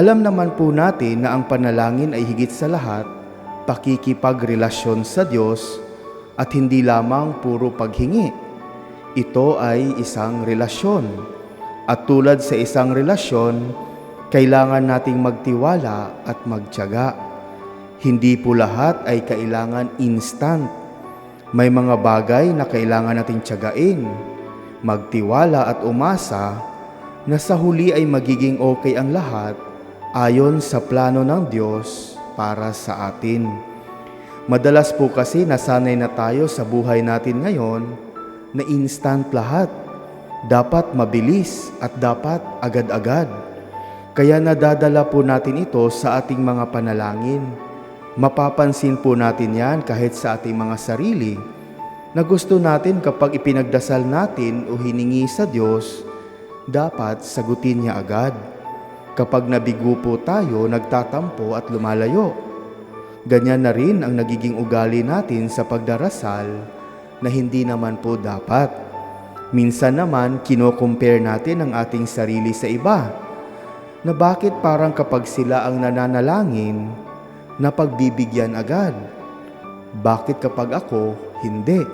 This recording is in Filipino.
Alam naman po natin na ang panalangin ay higit sa lahat pakikipagrelasyon sa Diyos at hindi lamang puro paghingi. Ito ay isang relasyon. At tulad sa isang relasyon, kailangan nating magtiwala at magtiyaga. Hindi po lahat ay kailangan instant. May mga bagay na kailangan nating tiyagain, magtiwala at umasa na sa huli ay magiging okay ang lahat ayon sa plano ng Diyos para sa atin. Madalas po kasi nasanay na tayo sa buhay natin ngayon na instant lahat. Dapat mabilis at dapat agad-agad. Kaya nadadala po natin ito sa ating mga panalangin. Mapapansin po natin yan kahit sa ating mga sarili na gusto natin kapag ipinagdasal natin o hiningi sa Diyos, dapat sagutin niya agad. Kapag nabigo po tayo, nagtatampo at lumalayo. Ganyan na rin ang nagiging ugali natin sa pagdarasal na hindi naman po dapat. Minsan naman, kino-compare natin ang ating sarili sa iba na bakit parang kapag sila ang nananalangin, napagbibigyan agad. Bakit kapag ako, hindi?